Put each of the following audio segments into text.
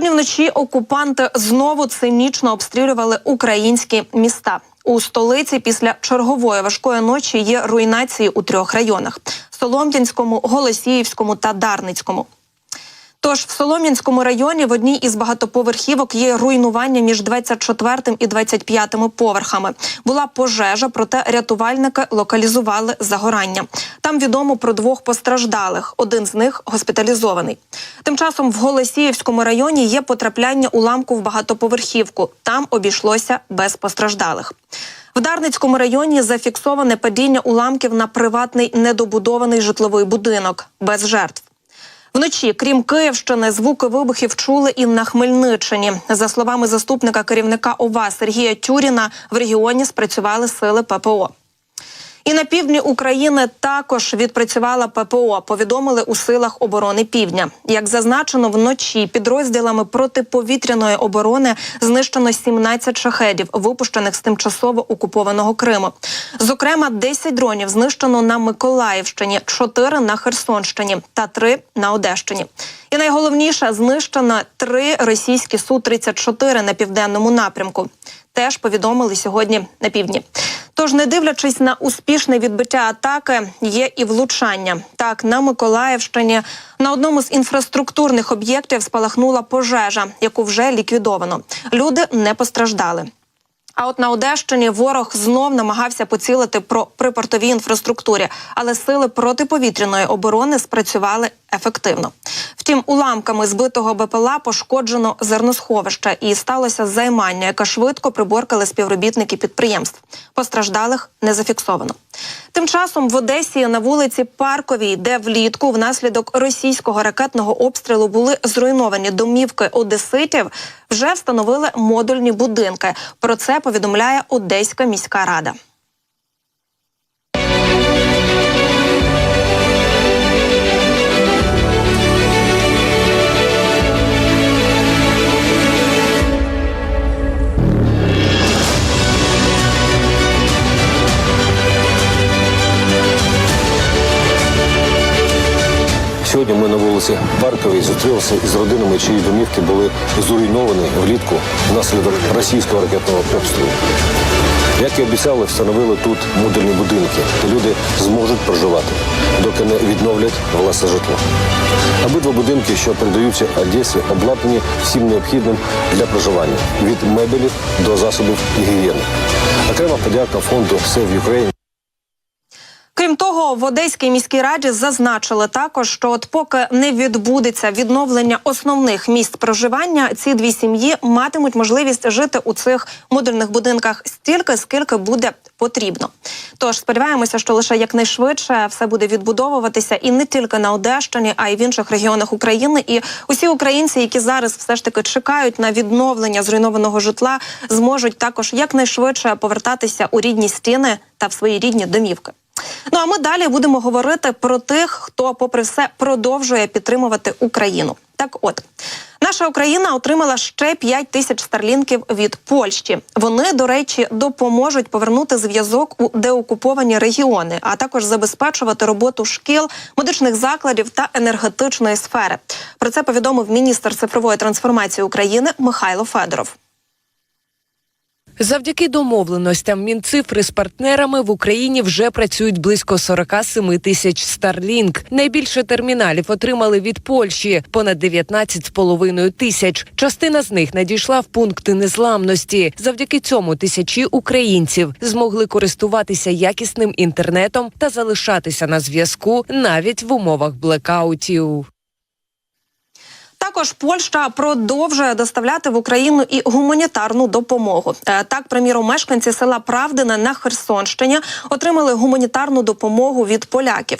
Сьогодні вночі окупанти знову цинічно обстрілювали українські міста. У столиці після чергової важкої ночі є руйнації у трьох районах: Солом'янському, Голосіївському та Дарницькому. Тож в Солом'янському районі в одній із багатоповерхівок є руйнування між 24 і 25 поверхами. Була пожежа, проте рятувальники локалізували загорання. Там відомо про двох постраждалих. Один з них госпіталізований. Тим часом в Голосіївському районі є потрапляння уламку в багатоповерхівку. Там обійшлося без постраждалих. В Дарницькому районі зафіксоване падіння уламків на приватний недобудований житловий будинок без жертв. Вночі, крім Київщини, звуки вибухів чули і на Хмельниччині. За словами заступника керівника ОВА Сергія Тюріна, в регіоні спрацювали сили ППО. І на півдні України також відпрацювала ППО. Повідомили у силах оборони Півдня. Як зазначено, вночі підрозділами протиповітряної оборони знищено 17 шахедів, випущених з тимчасово окупованого Криму. Зокрема, 10 дронів знищено на Миколаївщині, 4 на Херсонщині та 3 на Одещині. І найголовніше знищено три російські су 34 на південному напрямку. Теж повідомили сьогодні на півдні. Тож, не дивлячись на успішне відбиття атаки, є і влучання. Так, на Миколаївщині на одному з інфраструктурних об'єктів спалахнула пожежа, яку вже ліквідовано. Люди не постраждали. А от на Одещині ворог знов намагався поцілити про припортовій інфраструктурі, але сили протиповітряної оборони спрацювали ефективно. Втім, уламками збитого БПЛА пошкоджено зерносховище і сталося займання, яке швидко приборкали співробітники підприємств. Постраждалих не зафіксовано. Тим часом в Одесі на вулиці Парковій, де влітку внаслідок російського ракетного обстрілу були зруйновані домівки одеситів, вже встановили модульні будинки. Про це повідомляє Одеська міська рада. Сьогодні ми на вулиці Парковій зустрілися із родинами, чиї домівки були зруйновані влітку внаслідок російського ракетного обстрілу. Як і обіцяли, встановили тут модульні будинки, де люди зможуть проживати, доки не відновлять власне житло. Обидва будинки, що передаються Одесі, обладнані всім необхідним для проживання від мебелів до засобів гігієни. Окрема подяка фонду Save Ukraine Крім того, в Одеській міській раді зазначили також, що от поки не відбудеться відновлення основних місць проживання, ці дві сім'ї матимуть можливість жити у цих модульних будинках стільки, скільки буде потрібно. Тож сподіваємося, що лише якнайшвидше все буде відбудовуватися і не тільки на Одещині, а й в інших регіонах України. І усі українці, які зараз все ж таки чекають на відновлення зруйнованого житла, зможуть також якнайшвидше повертатися у рідні стіни та в свої рідні домівки. Ну а ми далі будемо говорити про тих, хто, попри все, продовжує підтримувати Україну. Так, от наша Україна отримала ще 5 тисяч старлінків від Польщі. Вони, до речі, допоможуть повернути зв'язок у деокуповані регіони, а також забезпечувати роботу шкіл, медичних закладів та енергетичної сфери. Про це повідомив міністр цифрової трансформації України Михайло Федоров. Завдяки домовленостям Мінцифри з партнерами в Україні вже працюють близько 47 тисяч Starlink. Найбільше терміналів отримали від Польщі понад 19,5 тисяч. Частина з них надійшла в пункти незламності. Завдяки цьому тисячі українців змогли користуватися якісним інтернетом та залишатися на зв'язку навіть в умовах блекаутів. Також Польща продовжує доставляти в Україну і гуманітарну допомогу. Е, Так, приміром, мешканці села Правдина на Херсонщині отримали гуманітарну допомогу від поляків.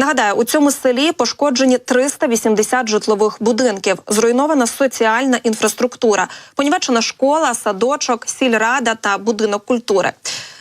Нагадаю, у цьому селі пошкоджені 380 житлових будинків, зруйнована соціальна інфраструктура, понівечена школа, садочок, сільрада та будинок культури.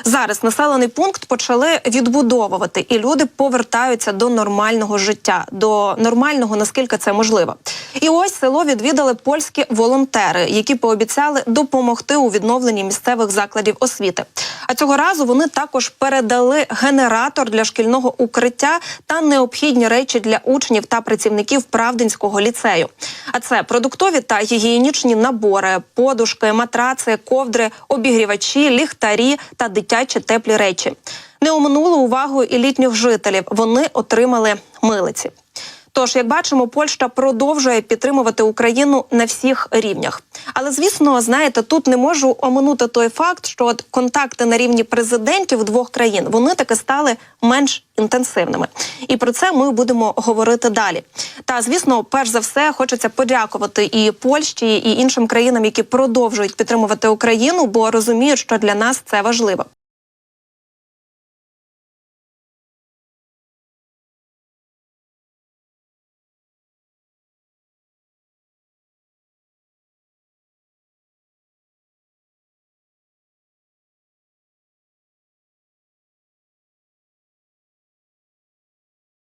Зараз населений пункт почали відбудовувати, і люди повертаються до нормального життя, до нормального наскільки це можливо. І ось село відвідали польські волонтери, які пообіцяли допомогти у відновленні місцевих закладів освіти. А цього разу вони також передали генератор для шкільного укриття та необхідні речі для учнів та працівників Правдинського ліцею. А це продуктові та гігієнічні набори, подушки, матраци, ковдри, обігрівачі, ліхтарі та дитячі теплі речі. Не оминули увагу і літніх жителів. Вони отримали милиці. Тож, як бачимо, Польща продовжує підтримувати Україну на всіх рівнях. Але звісно, знаєте, тут не можу оминути той факт, що от контакти на рівні президентів двох країн вони таки стали менш інтенсивними. І про це ми будемо говорити далі. Та звісно, перш за все, хочеться подякувати і Польщі, і іншим країнам, які продовжують підтримувати Україну, бо розуміють, що для нас це важливо.